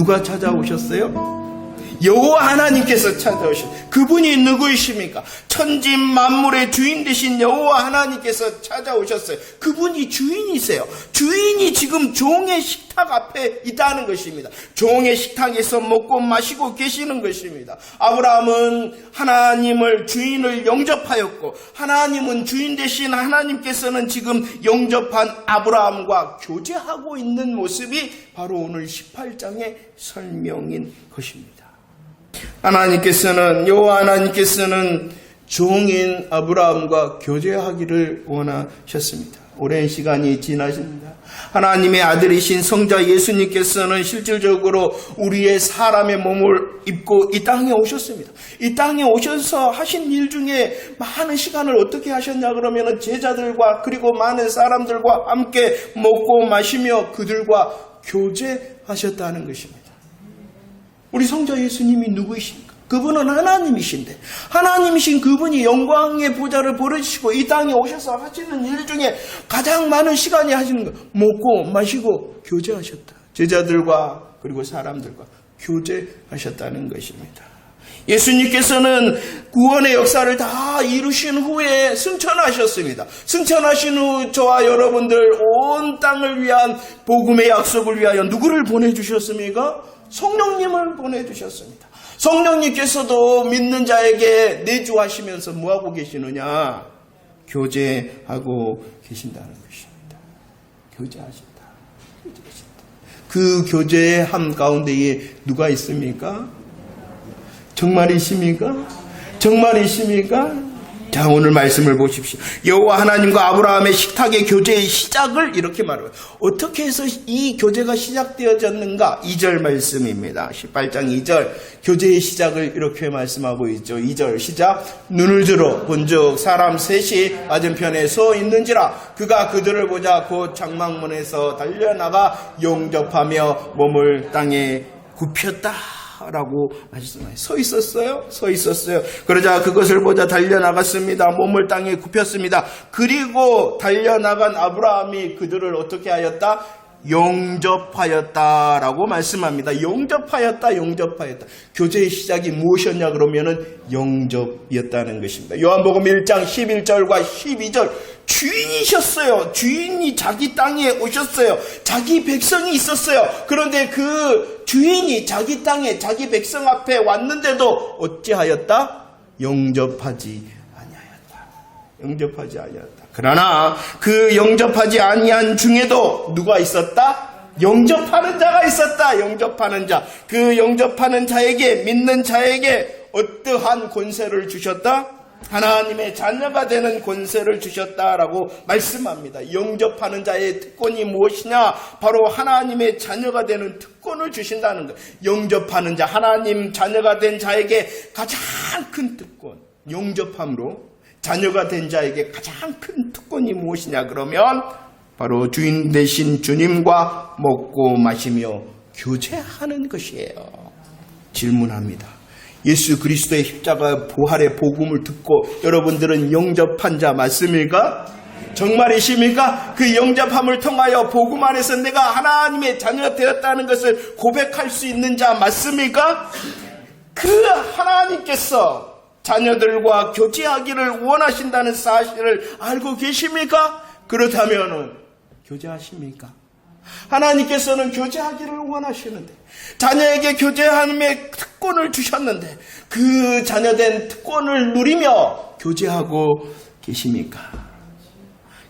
누가 찾아오셨어요? 여호와 하나님께서 찾아오신 그분이 누구이십니까? 천지 만물의 주인 되신 여호와 하나님께서 찾아오셨어요. 그분이 주인이세요. 주인이 지금 종의 식탁 앞에 있다는 것입니다. 종의 식탁에서 먹고 마시고 계시는 것입니다. 아브라함은 하나님을 주인을 영접하였고 하나님은 주인 되신 하나님께서는 지금 영접한 아브라함과 교제하고 있는 모습이 바로 오늘 18장의 설명인 것입니다. 하나님께서는 여호와 하나님께서는 종인 아브라함과 교제하기를 원하셨습니다. 오랜 시간이 지나십니다. 하나님의 아들이신 성자 예수님께서는 실질적으로 우리의 사람의 몸을 입고 이 땅에 오셨습니다. 이 땅에 오셔서 하신 일 중에 많은 시간을 어떻게 하셨냐 그러면 제자들과 그리고 많은 사람들과 함께 먹고 마시며 그들과 교제하셨다는 것입니다. 우리 성자 예수님이 누구이십니까? 그분은 하나님이신데 하나님이신 그분이 영광의 보좌를 버리시고 이 땅에 오셔서 하시는 일 중에 가장 많은 시간이 하시는 거 먹고 마시고 교제하셨다. 제자들과 그리고 사람들과 교제하셨다는 것입니다. 예수님께서는 구원의 역사를 다 이루신 후에 승천하셨습니다. 승천하신 후 저와 여러분들 온 땅을 위한 복음의 약속을 위하여 누구를 보내주셨습니까? 성령님을 보내주셨습니다. 성령님께서도 믿는 자에게 내주하시면서 뭐하고 계시느냐? 교제하고 계신다는 것입니다. 교제하신다. 교제하신다. 그 교제의 함 가운데에 누가 있습니까? 정말이십니까? 정말이십니까? 자, 오늘 말씀을 보십시오. 여호와 하나님과 아브라함의 식탁의 교제의 시작을 이렇게 말해요. 어떻게 해서 이 교제가 시작되어졌는가? 2절 말씀입니다. 18장 2절. 교제의 시작을 이렇게 말씀하고 있죠. 2절 시작. 눈을 들어 본즉 사람 셋이 맞은편에 서 있는지라 그가 그들을 보자 곧 장막문에서 달려나가 용접하며 몸을 땅에 굽혔다. 라고 말씀하요. 서 있었어요? 서 있었어요. 그러자 그것을 보자 달려나갔습니다. 몸을 땅에 굽혔습니다. 그리고 달려나간 아브라함이 그들을 어떻게 하였다? 영접하였다라고 말씀합니다. 영접하였다, 영접하였다. 교제의 시작이 무엇이었냐 그러면은 영접이었다는 것입니다. 요한복음 1장 11절과 12절 주인이셨어요. 주인이 자기 땅에 오셨어요. 자기 백성이 있었어요. 그런데 그 주인이 자기 땅에 자기 백성 앞에 왔는데도 어찌하였다? 영접하지 아니하였다. 영접하지 아니하였다. 그러나 그 영접하지 아니한 중에도 누가 있었다? 영접하는 자가 있었다. 영접하는 자. 그 영접하는 자에게 믿는 자에게 어떠한 권세를 주셨다? 하나님의 자녀가 되는 권세를 주셨다라고 말씀합니다. 영접하는 자의 특권이 무엇이냐? 바로 하나님의 자녀가 되는 특권을 주신다는 것. 영접하는 자, 하나님 자녀가 된 자에게 가장 큰 특권, 영접함으로 자녀가 된 자에게 가장 큰 특권이 무엇이냐? 그러면 바로 주인 되신 주님과 먹고 마시며 교제하는 것이에요. 질문합니다. 예수 그리스도의 십자가 부활의 복음을 듣고 여러분들은 영접한 자 맞습니까? 정말이십니까? 그 영접함을 통하여 복음 안에서 내가 하나님의 자녀 되었다는 것을 고백할 수 있는 자 맞습니까? 그 하나님께서 자녀들과 교제하기를 원하신다는 사실을 알고 계십니까? 그렇다면 교제하십니까? 하나님께서는 교제하기를 원하시는데 자녀에게 교제함의 특권을 주셨는데 그 자녀된 특권을 누리며 교제하고 계십니까?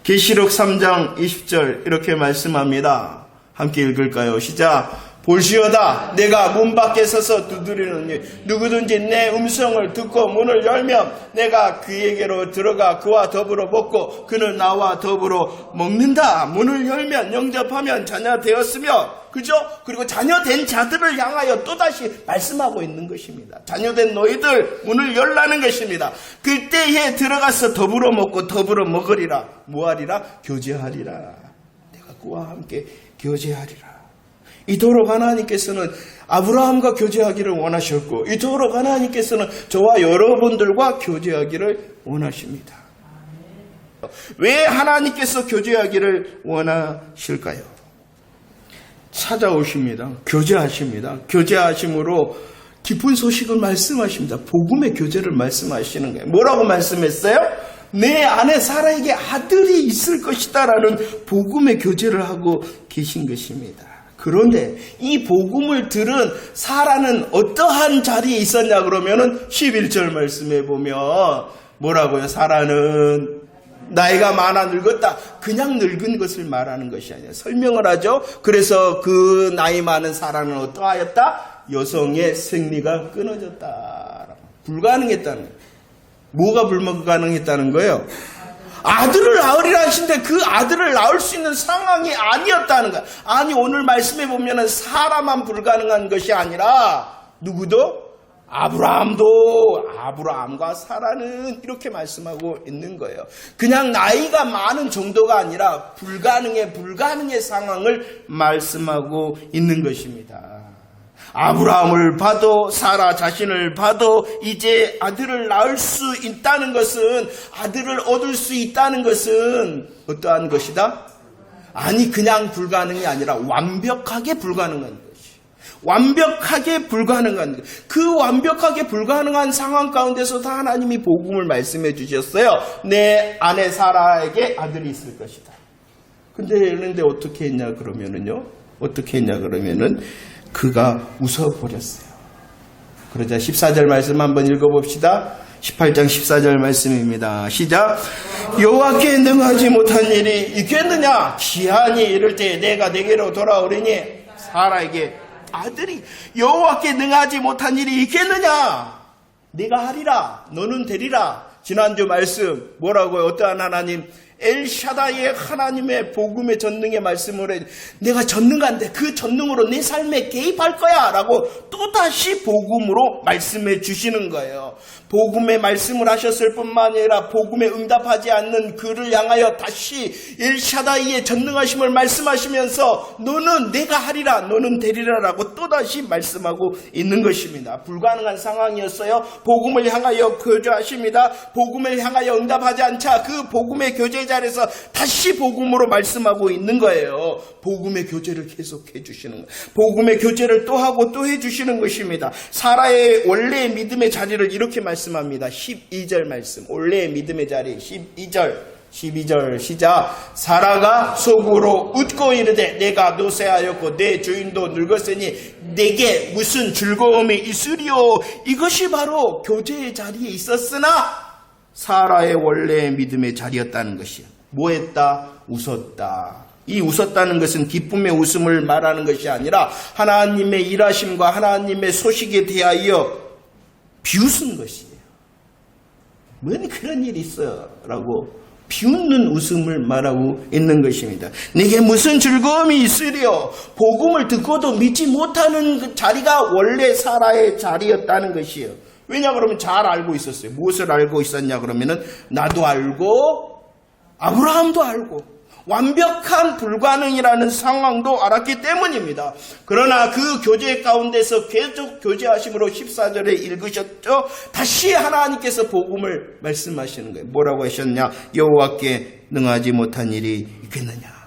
계시록 3장 20절 이렇게 말씀합니다. 함께 읽을까요? 시작. 볼시어다 내가 문 밖에 서서 두드리느니 누구든지 내 음성을 듣고 문을 열면 내가 그에게로 들어가 그와 더불어 먹고 그는 나와 더불어 먹는다 문을 열면 영접하면 자녀 되었으며 그죠? 그리고 자녀된 자들을 향하여 또다시 말씀하고 있는 것입니다. 자녀된 너희들 문을 열라는 것입니다. 그때에 들어가서 더불어 먹고 더불어 먹으리라 뭐하리라? 교제하리라 내가 그와 함께 교제하리라 이토록 하나님께서는 아브라함과 교제하기를 원하셨고 이토록 하나님께서는 저와 여러분들과 교제하기를 원하십니다. 왜 하나님께서 교제하기를 원하실까요? 찾아오십니다. 교제하십니다. 교제하심으로 깊은 소식을 말씀하십니다. 복음의 교제를 말씀하시는 거예요. 뭐라고 말씀했어요? 내 안에 사라에게 아들이 있을 것이다라는 복음의 교제를 하고 계신 것입니다. 그런데 이 복음을 들은 사라는 어떠한 자리에 있었냐 그러면은 11절 말씀해 보면 뭐라고요? 사라는 나이가 많아 늙었다. 그냥 늙은 것을 말하는 것이 아니라 설명을 하죠. 그래서 그 나이 많은 사람은 어떠하였다? 여성의 생리가 끊어졌다. 불가능했다는 거예요. 뭐가 불가능했다는 거예요? 아들을 낳으리라 하신데 그 아들을 낳을 수 있는 상황이 아니었다는 거야. 아니 오늘 말씀해 보면은 사람만 불가능한 것이 아니라 누구도 아브라함도 아브라함과 사라는 이렇게 말씀하고 있는 거예요. 그냥 나이가 많은 정도가 아니라 불가능의 불가능의 상황을 말씀하고 있는 것입니다. 아브라함을 봐도 사라 자신을 봐도 이제 아들을 낳을 수 있다는 것은 아들을 얻을 수 있다는 것은 어떠한 것이다? 아니 그냥 불가능이 아니라 완벽하게 불가능한 것이. 완벽하게 불가능한 것. 그 완벽하게 불가능한 상황 가운데서도 하나님이 복음을 말씀해 주셨어요. 내 아내 사라에게 아들이 있을 것이다. 근데 그런데 어떻게 했냐 그러면은요. 어떻게 했냐 그러면은 그가 웃어버렸어요. 그러자 14절 말씀 한번 읽어봅시다. 18장 14절 말씀입니다. 시작. 여호와께 능하지 못한 일이 있겠느냐? 기한이 이를 때 내가 내게로 돌아오리니 사라에게 아들이 여호와께 능하지 못한 일이 있겠느냐? 네가 하리라. 너는 되리라. 지난주 말씀 뭐라고요? 어떠한 하나님? 엘샤다의 하나님의 복음의 전능의 말씀을 해 내가 전능한데 그 전능으로 내 삶에 개입할 거야 라고 또다시 복음으로 말씀해 주시는 거예요. 복음의 말씀을 하셨을 뿐만 아니라 복음에 응답하지 않는 그를 향하여 다시 엘샤다이의 전능하심을 말씀하시면서 너는 내가 하리라 너는 되리라 라고 또다시 말씀하고 있는 것입니다. 불가능한 상황이었어요. 복음을 향하여 교제하십니다. 복음을 향하여 응답하지 않자 그 복음의 교제 자리에서 다시 복음으로 말씀하고 있는 거예요. 복음의 교제를 계속해 주시는 거예요. 복음의 교제를 또 하고 또 해 주시는 것입니다. 사라의 원래의 믿음의 자리를 이렇게 말씀합니다. 12절 말씀. 원래의 믿음의 자리 12절. 12절 시작 사라가 속으로 웃고 이르되 내가 노쇠하였고 내 주인도 늙었으니 내게 무슨 즐거움이 있으리요 이것이 바로 교제의 자리에 있었으나 사라의 원래의 믿음의 자리였다는 것이야. 뭐 했다? 웃었다. 이 웃었다는 것은 기쁨의 웃음을 말하는 것이 아니라 하나님의 일하심과 하나님의 소식에 대하여 비웃은 것이에요. 뭔 그런 일이 있어? 라고 비웃는 웃음을 말하고 있는 것입니다. 내게 무슨 즐거움이 있으리요? 복음을 듣고도 믿지 못하는 그 자리가 원래 사라의 자리였다는 것이에요. 왜냐 그러면 잘 알고 있었어요. 무엇을 알고 있었냐 그러면은 나도 알고 아브라함도 알고 완벽한 불가능이라는 상황도 알았기 때문입니다. 그러나 그 교제 가운데서 계속 교제하심으로 14절에 읽으셨죠? 다시 하나님께서 복음을 말씀하시는 거예요. 뭐라고 하셨냐? 여호와께 능하지 못한 일이 있겠느냐?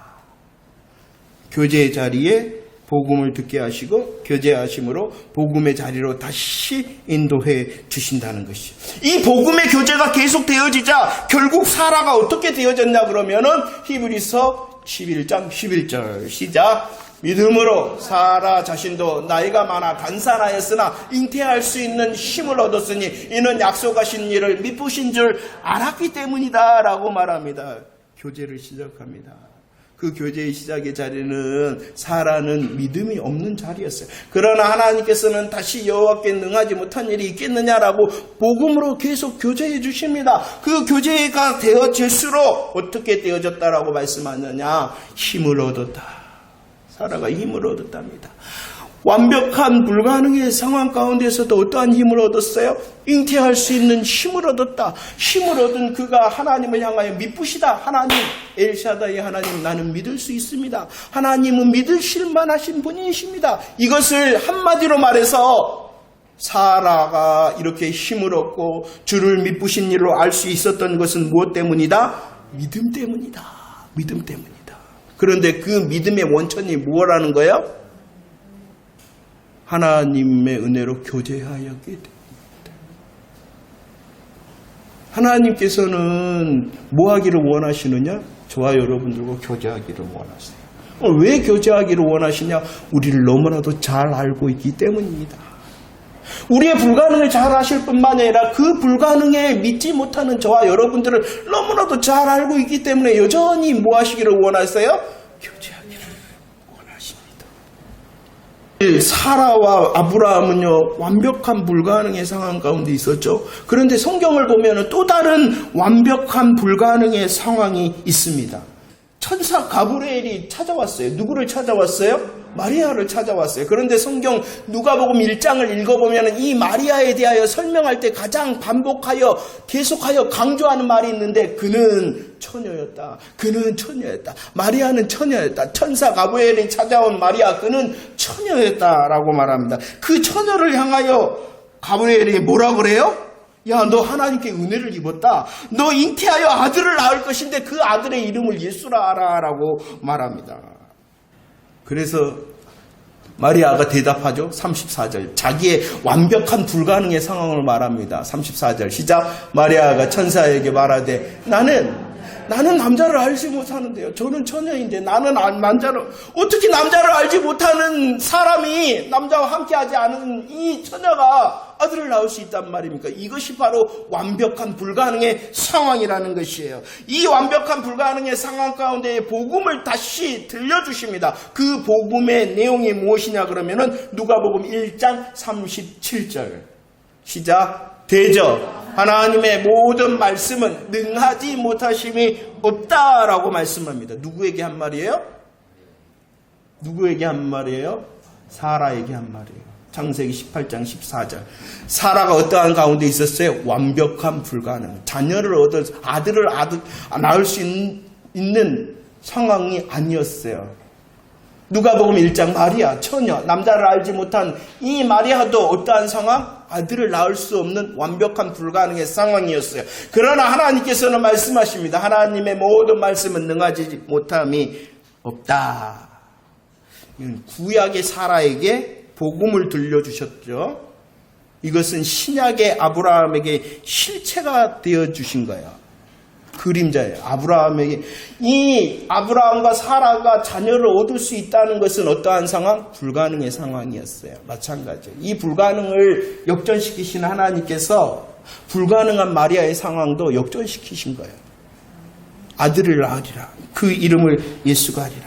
교제의 자리에 복음을 듣게 하시고 교제하심으로 복음의 자리로 다시 인도해 주신다는 것이. 이 복음의 교제가 계속 되어지자 결국 사라가 어떻게 되어졌냐 그러면은 히브리서 11장 11절 시작. 믿음으로 사라 자신도 나이가 많아 간사하였으나 잉태할 수 있는 힘을 얻었으니 이는 약속하신 일을 미쁘신 줄 알았기 때문이다라고 말합니다. 교제를 시작합니다. 그 교제의 시작의 자리는 사라는 믿음이 없는 자리였어요. 그러나 하나님께서는 다시 여호와께 능하지 못한 일이 있겠느냐라고 복음으로 계속 교제해 주십니다. 그 교제가 되어질수록 어떻게 되어졌다라고 말씀하느냐? 힘을 얻었다. 사라가 힘을 얻었답니다. 완벽한 불가능의 상황 가운데서도 어떠한 힘을 얻었어요? 잉태할 수 있는 힘을 얻었다. 힘을 얻은 그가 하나님을 향하여 미쁘시다. 하나님, 엘샤다의 하나님, 나는 믿을 수 있습니다. 하나님은 믿으실 만 하신 분이십니다. 이것을 한마디로 말해서 사라가 이렇게 힘을 얻고 주를 미쁘신 일로 알 수 있었던 것은 무엇 때문이다? 믿음 때문이다. 믿음 때문이다. 그런데 그 믿음의 원천이 뭐라는 거예요? 하나님의 은혜로 교제하였기 때문입니다. 하나님께서는 뭐 하기를 원하시느냐? 저와 여러분들과 교제하기를 원하세요. 어, 왜 교제하기를 원하시냐? 우리를 너무나도 잘 알고 있기 때문입니다. 우리의 불가능을 잘 아실 뿐만 아니라 그 불가능에 믿지 못하는 저와 여러분들을 너무나도 잘 알고 있기 때문에 여전히 뭐 하시기를 원하세요? 교제하기를 원하십니다. 사라와 아브라함은요, 완벽한 불가능의 상황 가운데 있었죠. 그런데 성경을 보면 또 다른 완벽한 불가능의 상황이 있습니다. 천사 가브리엘이 찾아왔어요. 누구를 찾아왔어요? 마리아를 찾아왔어요. 그런데 성경 누가복음 1장을 읽어보면 이 마리아에 대하여 설명할 때 가장 반복하여 계속하여 강조하는 말이 있는데 그는 처녀였다. 그는 처녀였다. 마리아는 처녀였다. 천사 가브리엘이 찾아온 마리아 그는 처녀였다라고 말합니다. 그 처녀를 향하여 가브리엘이 뭐라 그래요? 야, 너 하나님께 은혜를 입었다. 너 잉태하여 아들을 낳을 것인데 그 아들의 이름을 예수라 하라라고 말합니다. 그래서 마리아가 대답하죠. 34절. 자기의 완벽한 불가능의 상황을 말합니다. 34절. 시작. 마리아가 천사에게 말하되 나는 나는 남자를 알지 못하는데요. 저는 처녀인데 나는 안- 남자를 어떻게 남자를 알지 못하는 사람이 남자와 함께하지 않은 이 처녀가 아들을 낳을 수 있단 말입니까? 이것이 바로 완벽한 불가능의 상황이라는 것이에요. 이 완벽한 불가능의 상황 가운데 복음을 다시 들려주십니다. 그 복음의 내용이 무엇이냐 그러면은 누가복음 1장 37절 시작 대저 하나님의 모든 말씀은 능하지 못하심이 없다라고 말씀합니다. 누구에게 한 말이에요? 누구에게 한 말이에요? 사라에게 한 말이에요. 창세기 18장 14절. 사라가 어떠한 가운데 있었어요? 완벽한 불가능. 자녀를 얻어 아들을 아들, 낳을 수 있는, 있는 상황이 아니었어요. 누가복음 1장 마리아 처녀 남자를 알지 못한 이 마리아도 어떠한 상황? 아들을 낳을 수 없는 완벽한 불가능의 상황이었어요. 그러나 하나님께서는 말씀하십니다. 하나님의 모든 말씀은 능하지 못함이 없다. 구약의 사라에게 복음을 들려주셨죠. 이것은 신약의 아브라함에게 실체가 되어 주신 거예요. 그림자예요. 아브라함에게 이 아브라함과 사라가 자녀를 얻을 수 있다는 것은 어떠한 상황? 불가능의 상황이었어요. 마찬가지예요. 이 불가능을 역전시키신 하나님께서 불가능한 마리아의 상황도 역전시키신 거예요. 아들을 낳으리라. 그 이름을 예수가 하리라.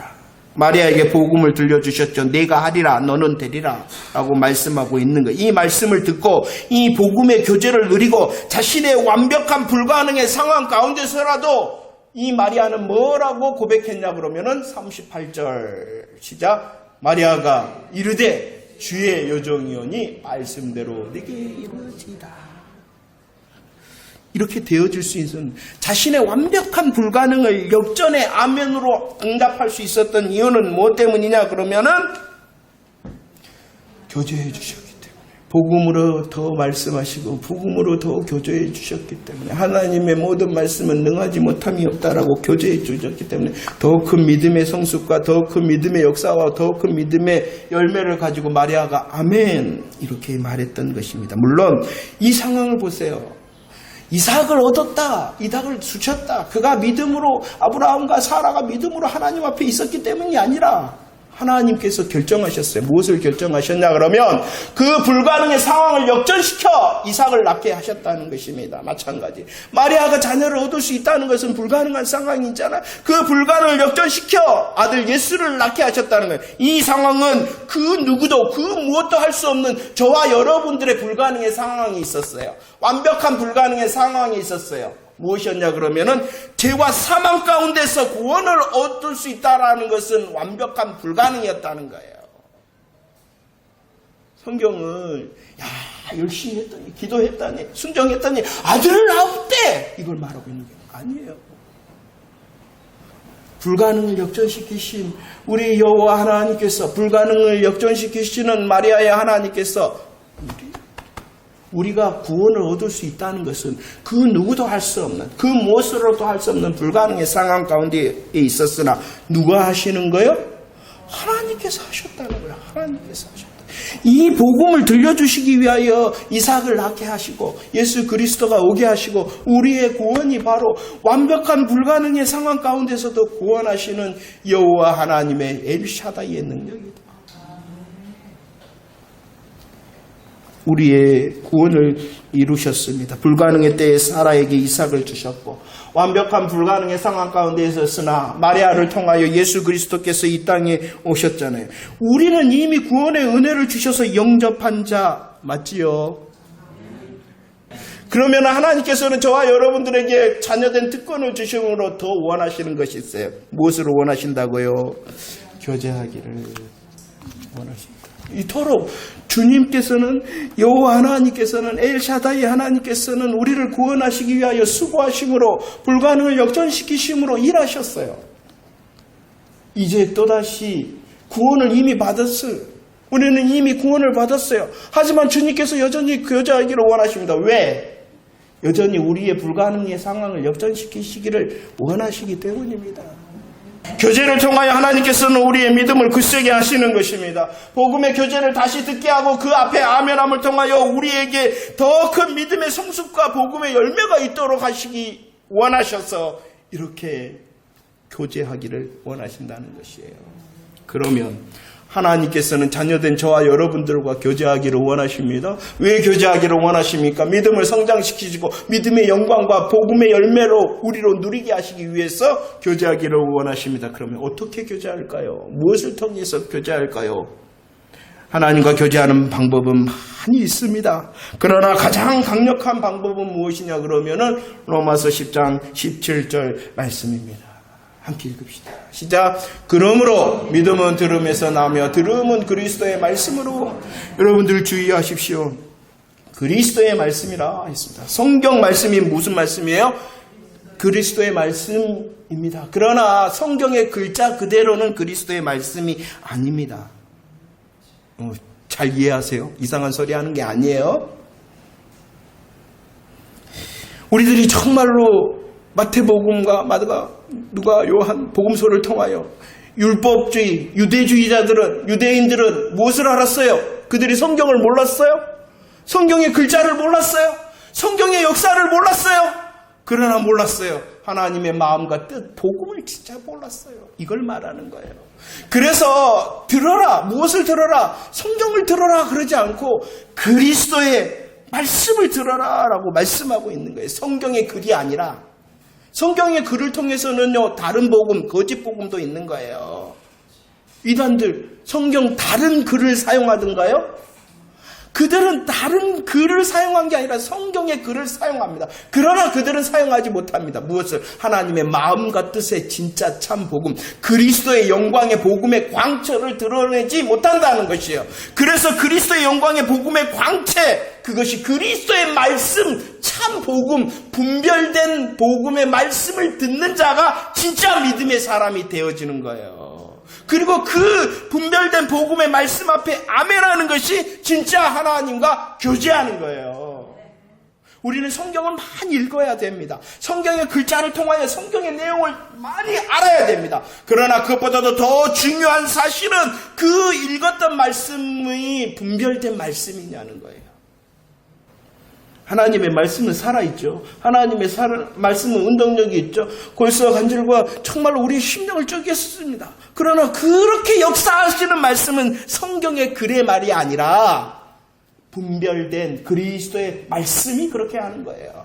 마리아에게 복음을 들려주셨죠. 내가 하리라, 너는 되리라. 라고 말씀하고 있는 거예요. 이 말씀을 듣고 이 복음의 교제를 누리고 자신의 완벽한 불가능의 상황 가운데서라도 이 마리아는 뭐라고 고백했냐 그러면은 38절 시작. 마리아가 이르되 주의 여정이오니 말씀대로 내게 이루어지라. 이렇게 되어질 수 있는 자신의 완벽한 불가능을 역전의 아멘으로 응답할 수 있었던 이유는 뭐 때문이냐 그러면은 교제해 주셨기 때문에 복음으로 더 말씀하시고 복음으로 더 교제해 주셨기 때문에 하나님의 모든 말씀은 능하지 못함이 없다라고 교제해 주셨기 때문에 더 큰 믿음의 성숙과 더 큰 믿음의 역사와 더 큰 믿음의 열매를 가지고 마리아가 아멘 이렇게 말했던 것입니다. 물론 이 상황을 보세요. 이삭을 얻었다. 이삭을 주셨다. 그가 믿음으로 아브라함과 사라가 믿음으로 하나님 앞에 있었기 때문이 아니라 하나님께서 결정하셨어요. 무엇을 결정하셨냐 그러면 그 불가능의 상황을 역전시켜 이삭을 낳게 하셨다는 것입니다. 마찬가지. 마리아가 자녀를 얻을 수 있다는 것은 불가능한 상황이잖아. 그 불가능을 역전시켜 아들 예수를 낳게 하셨다는 거예요. 이 상황은 그 누구도 그 무엇도 할 수 없는 저와 여러분들의 불가능의 상황이 있었어요. 완벽한 불가능의 상황이 있었어요. 무엇이었냐 그러면은 죄와 사망 가운데서 구원을 얻을 수 있다라는 것은 완벽한 불가능이었다는 거예요. 성경은 야 열심히 했더니 기도했더니 순종했더니 아들을 낳았대 이걸 말하고 있는 게 아니에요. 불가능을 역전시키신 우리 여호와 하나님께서 불가능을 역전시키시는 마리아의 하나님께서 우리 우리가 구원을 얻을 수 있다는 것은 그 누구도 할 수 없는 그 무엇으로도 할 수 없는 불가능의 상황 가운데 있었으나 누가 하시는 거요? 하나님께서 하셨다는 거예요. 하나님께서 하셨다. 이 복음을 들려주시기 위하여 이삭을 낳게 하시고 예수 그리스도가 오게 하시고 우리의 구원이 바로 완벽한 불가능의 상황 가운데서도 구원하시는 여호와 하나님의 엘샤다이의 능력이다. 우리의 구원을 이루셨습니다. 불가능의 때에 사라에게 이삭을 주셨고 완벽한 불가능의 상황 가운데 있었으나 마리아를 통하여 예수 그리스도께서 이 땅에 오셨잖아요. 우리는 이미 구원의 은혜를 주셔서 영접한 자 맞지요? 그러면 하나님께서는 저와 여러분들에게 자녀된 특권을 주심으로 더 원하시는 것이 있어요. 무엇을 원하신다고요? 교제하기를 원하십니다. 이토록 주님께서는 여호와 하나님께서는 엘샤다이 하나님께서는 우리를 구원하시기 위하여 수고하심으로 불가능을 역전시키심으로 일하셨어요. 이제 또다시 구원을 이미 받았어요. 우리는 이미 구원을 받았어요. 하지만 주님께서 여전히 교제하기를 원하십니다. 왜? 여전히 우리의 불가능의 상황을 역전시키시기를 원하시기 때문입니다. 교제를 통하여 하나님께서는 우리의 믿음을 굳세게 하시는 것입니다. 복음의 교제를 다시 듣게 하고 그 앞에 아멘함을 통하여 우리에게 더 큰 믿음의 성숙과 복음의 열매가 있도록 하시기 원하셔서 이렇게 교제하기를 원하신다는 것이에요. 그러면 하나님께서는 자녀된 저와 여러분들과 교제하기를 원하십니다. 왜 교제하기를 원하십니까? 믿음을 성장시키시고 믿음의 영광과 복음의 열매로 우리로 누리게 하시기 위해서 교제하기를 원하십니다. 그러면 어떻게 교제할까요? 무엇을 통해서 교제할까요? 하나님과 교제하는 방법은 많이 있습니다. 그러나 가장 강력한 방법은 무엇이냐 그러면은 로마서 10장 17절 말씀입니다. 함께 읽읍시다. 시작. 그러므로 믿음은 들음에서 나며 들음은 그리스도의 말씀으로 여러분들 주의하십시오. 그리스도의 말씀이라 했습니다. 성경 말씀이 무슨 말씀이에요? 그리스도의 말씀입니다. 그러나 성경의 글자 그대로는 그리스도의 말씀이 아닙니다. 어, 잘 이해하세요. 이상한 소리 하는 게 아니에요. 우리들이 정말로 마태복음과 마가 누가 요한 복음서를 통하여 율법주의 유대주의자들은 유대인들은 무엇을 알았어요? 그들이 성경을 몰랐어요? 성경의 글자를 몰랐어요? 성경의 역사를 몰랐어요? 그러나 몰랐어요. 하나님의 마음과 뜻, 복음을 진짜 몰랐어요. 이걸 말하는 거예요. 그래서 들어라. 무엇을 들어라? 성경을 들어라. 그러지 않고 그리스도의 말씀을 들어라 라고 말씀하고 있는 거예요. 성경의 글이 아니라 성경의 글을 통해서는요, 다른 복음, 거짓 복음도 있는 거예요. 이단들, 성경 다른 글을 사용하던가요? 그들은 다른 글을 사용한 게 아니라 성경의 글을 사용합니다. 그러나 그들은 사용하지 못합니다. 무엇을? 하나님의 마음과 뜻의 진짜 참 복음, 그리스도의 영광의 복음의 광채를 드러내지 못한다는 것이에요. 그래서 그리스도의 영광의 복음의 광채, 그것이 그리스도의 말씀, 참 복음, 분별된 복음의 말씀을 듣는 자가 진짜 믿음의 사람이 되어지는 거예요. 그리고 그 분별된 복음의 말씀 앞에 아멘하는 것이 진짜 하나님과 교제하는 거예요. 우리는 성경을 많이 읽어야 됩니다. 성경의 글자를 통하여 성경의 내용을 많이 알아야 됩니다. 그러나 그것보다도 더 중요한 사실은 그 읽었던 말씀이 분별된 말씀이냐는 거예요. 하나님의 말씀은 살아있죠. 하나님의 살, 말씀은 운동력이 있죠. 골수와 간절과 정말로 우리의 심령을 쪼개었습니다. 그러나 그렇게 역사하시는 말씀은 성경의 글의 말이 아니라 분별된 그리스도의 말씀이 그렇게 하는 거예요.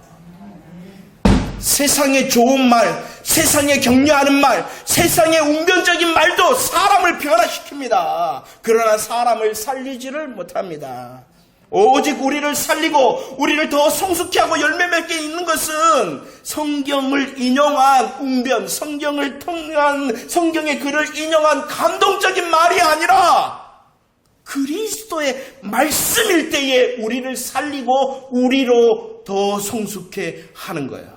세상의 좋은 말, 세상에 격려하는 말, 세상의 웅변적인 말도 사람을 변화시킵니다. 그러나 사람을 살리지를 못합니다. 오직 우리를 살리고 우리를 더 성숙케 하고 열매 맺게 있는 것은 성경을 인용한 웅변, 성경을 통한 성경의 글을 인용한 감동적인 말이 아니라 그리스도의 말씀일 때에 우리를 살리고 우리로 더 성숙해 하는 거예요.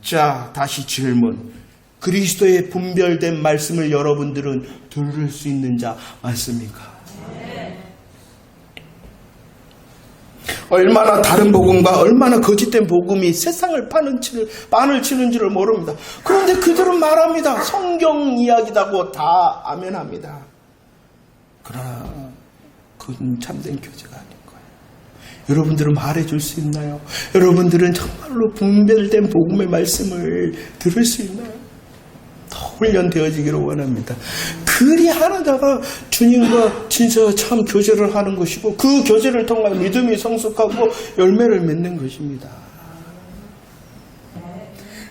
자, 다시 질문. 그리스도의 분별된 말씀을 여러분들은 들을 수 있는 자 맞습니까? 얼마나 다른 복음과 얼마나 거짓된 복음이 세상을 파는 치를, 반을 치는지를 모릅니다. 그런데 그들은 말합니다. 성경 이야기다고 다 아멘합니다. 그러나 그건 참된 교제가 아닌 거예요. 여러분들은 말해줄 수 있나요? 여러분들은 정말로 분별된 복음의 말씀을 들을 수 있나요? 더 훈련되어지기를 원합니다. 그리 하나다가 주님과 진짜 참 교제를 하는 것이고 그 교제를 통하여 믿음이 성숙하고 열매를 맺는 것입니다.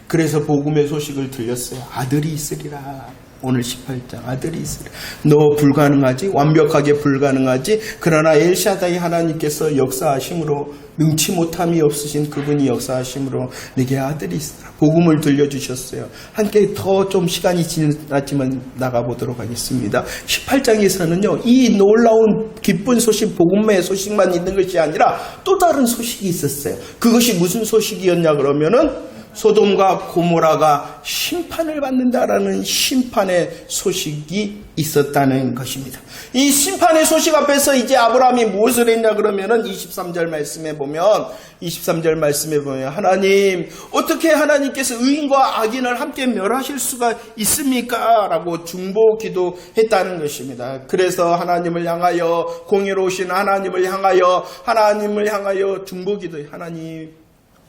그래서 복음의 소식을 들렸어요. 아들이 있으리라. 오늘 18장 아들이 있으리라. 너 불가능하지? 완벽하게 불가능하지? 그러나 엘샤다이 하나님께서 역사하심으로 능치 못함이 없으신 그분이 역사하심으로 내게 아들이 있으라. 복음을 들려주셨어요. 함께 더 좀 시간이 지났지만 나가보도록 하겠습니다. 18장에서는요, 이 놀라운 기쁜 소식, 복음의 소식만 있는 것이 아니라 또 다른 소식이 있었어요. 그것이 무슨 소식이었냐 그러면은 소돔과 고모라가 심판을 받는다라는 심판의 소식이 있었다는 것입니다. 이 심판의 소식 앞에서 이제 아브라함이 무엇을 했냐 그러면은 23절 말씀에 보면 23절 말씀에 보면 하나님 어떻게 하나님께서 의인과 악인을 함께 멸하실 수가 있습니까? 라고 중보 기도했다는 것입니다. 그래서 하나님을 향하여 공의로우신 하나님을 향하여 하나님을 향하여 중보 기도 하나님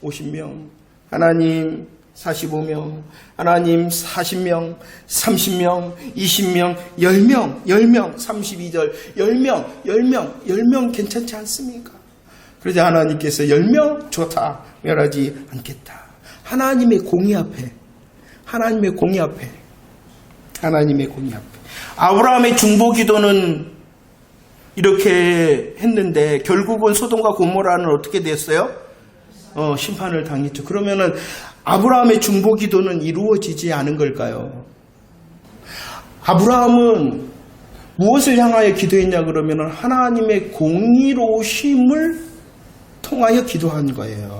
50명 하나님 45명, 하나님 40명, 30명, 20명, 10명, 10명, 32절, 10명, 10명, 10명 괜찮지 않습니까? 그러자 하나님께서 10명 좋다. 멸하지 않겠다. 하나님의 공의 앞에, 하나님의 공의 앞에, 하나님의 공의 앞에. 아브라함의 중보 기도는 이렇게 했는데 결국은 소돔과 고모라는 어떻게 됐어요? 어, 심판을 당했죠. 그러면은 아브라함의 중보 기도는 이루어지지 않은 걸까요? 아브라함은 무엇을 향하여 기도했냐 그러면은 하나님의 공의로우심을 통하여 기도한 거예요.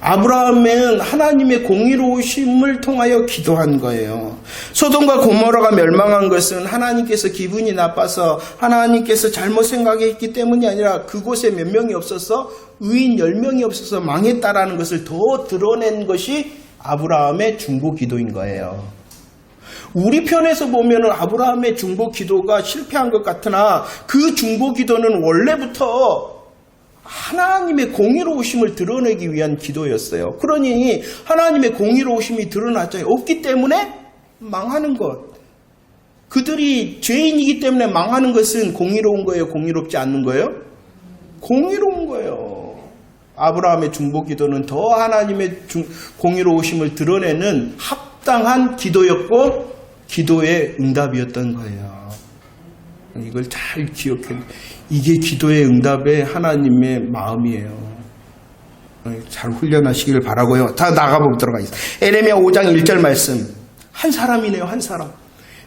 아브라함은 하나님의 공의로우심을 통하여 기도한 거예요. 소돔과 고모라가 멸망한 것은 하나님께서 기분이 나빠서 하나님께서 잘못 생각했기 때문이 아니라 그곳에 몇 명이 없어서 의인 10명이 없어서 망했다라는 것을 더 드러낸 것이 아브라함의 중보 기도인 거예요. 우리 편에서 보면 아브라함의 중보 기도가 실패한 것 같으나 그 중보 기도는 원래부터 하나님의 공의로우심을 드러내기 위한 기도였어요. 그러니 하나님의 공의로우심이 드러났잖아요. 없기 때문에 망하는 것. 그들이 죄인이기 때문에 망하는 것은 공의로운 거예요? 공의롭지 않는 거예요? 공의로운 거예요. 아브라함의 중보 기도는 더 하나님의 중, 공의로우심을 드러내는 합당한 기도였고 기도의 응답이었던 거예요. 이걸 잘 기억해. 이게 기도의 응답의 하나님의 마음이에요. 잘 훈련하시기를 바라고요. 다 나가보도록 하겠습니다. 에레미야 5장 1절 말씀. 한 사람이네요, 한 사람.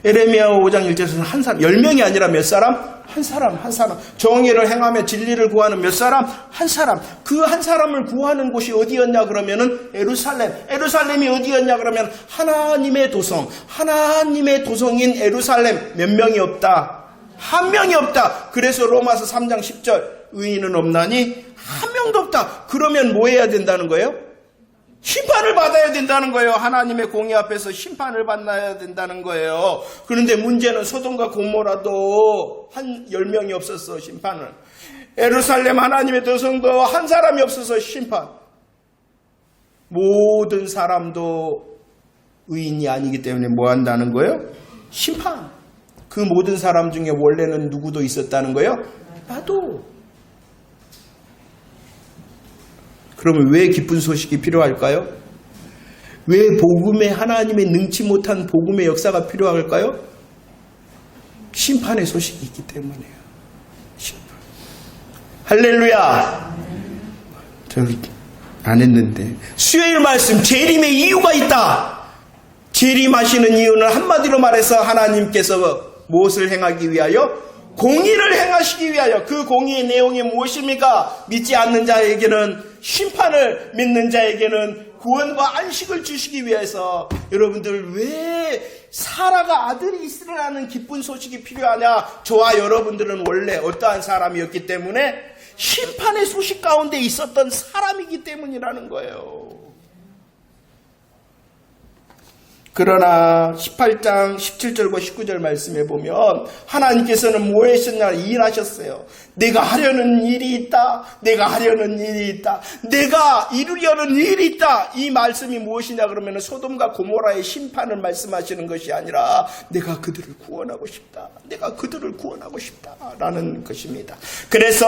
에레미야 5장 1절에서는 한 사람, 10명이 아니라 몇 사람? 한 사람, 한 사람. 정의를 행하며 진리를 구하는 몇 사람? 한 사람. 그 한 사람을 구하는 곳이 어디였냐 그러면은 에루살렘. 에루살렘이 어디였냐 그러면 하나님의 도성. 하나님의 도성인 에루살렘. 몇 명이 없다. 한 명이 없다. 그래서 로마서 3장 10절 의인은 없나니 한 명도 없다. 그러면 뭐 해야 된다는 거예요? 심판을 받아야 된다는 거예요. 하나님의 공의 앞에서 심판을 받아야 된다는 거예요. 그런데 문제는 소돔과 고모라도 한 10명이 없었어, 심판을. 에루살렘 하나님의 도성도 한 사람이 없어서 심판. 모든 사람도 의인이 아니기 때문에 뭐 한다는 거예요? 심판. 그 모든 사람 중에 원래는 누구도 있었다는 거예요? 나도. 그러면 왜 기쁜 소식이 필요할까요? 왜 복음의 하나님의 능치 못한 복음의 역사가 필요할까요? 심판의 소식이 있기 때문이에요. 심판. 할렐루야! 저기 안 했는데 수요일 말씀 재림의 이유가 있다. 재림하시는 이유는 한마디로 말해서 하나님께서 무엇을 행하기 위하여? 공의를 행하시기 위하여 그 공의의 내용이 무엇입니까? 믿지 않는 자에게는 심판을 믿는 자에게는 구원과 안식을 주시기 위해서 여러분들 왜 사라가 아들이 있으라는 기쁜 소식이 필요하냐? 저와 여러분들은 원래 어떠한 사람이었기 때문에 심판의 소식 가운데 있었던 사람이기 때문이라는 거예요. 그러나 18장 17절과 19절 말씀에 보면 하나님께서는 뭐 하셨냐 일하셨어요. 내가 하려는 일이 있다. 내가 하려는 일이 있다. 내가 이루려는 일이 있다. 이 말씀이 무엇이냐 그러면 소돔과 고모라의 심판을 말씀하시는 것이 아니라 내가 그들을 구원하고 싶다. 내가 그들을 구원하고 싶다라는 것입니다. 그래서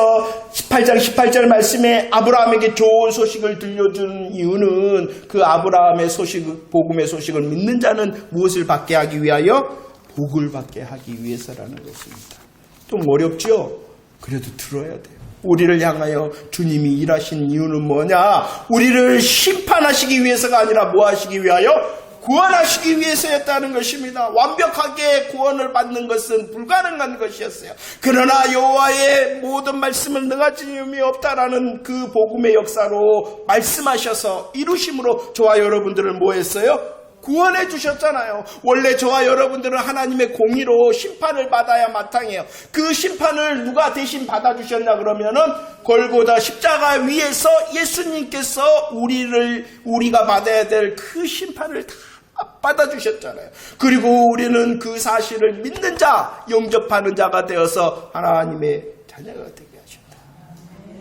18장 18절 말씀에 아브라함에게 좋은 소식을 들려준 이유는 그 아브라함의 소식, 복음의 소식을 믿는 자는 무엇을 받게 하기 위하여 복을 받게 하기 위해서라는 것입니다. 좀 어렵죠? 그래도 들어야 돼요. 우리를 향하여 주님이 일하신 이유는 뭐냐? 우리를 심판하시기 위해서가 아니라 뭐 하시기 위하여? 구원하시기 위해서였다는 것입니다. 완벽하게 구원을 받는 것은 불가능한 것이었어요. 그러나 여호와의 모든 말씀을 능하지님이 없다라는 그 복음의 역사로 말씀하셔서 이루심으로 저와 여러분들을 뭐 했어요? 구원해 주셨잖아요. 원래 저와 여러분들은 하나님의 공의로 심판을 받아야 마땅해요. 그 심판을 누가 대신 받아 주셨냐 그러면은 골고다 십자가 위에서 예수님께서 우리를 우리가 받아야 될 그 심판을 다 받아주셨잖아요. 그리고 우리는 그 사실을 믿는 자, 영접하는 자가 되어서 하나님의 자녀가 되게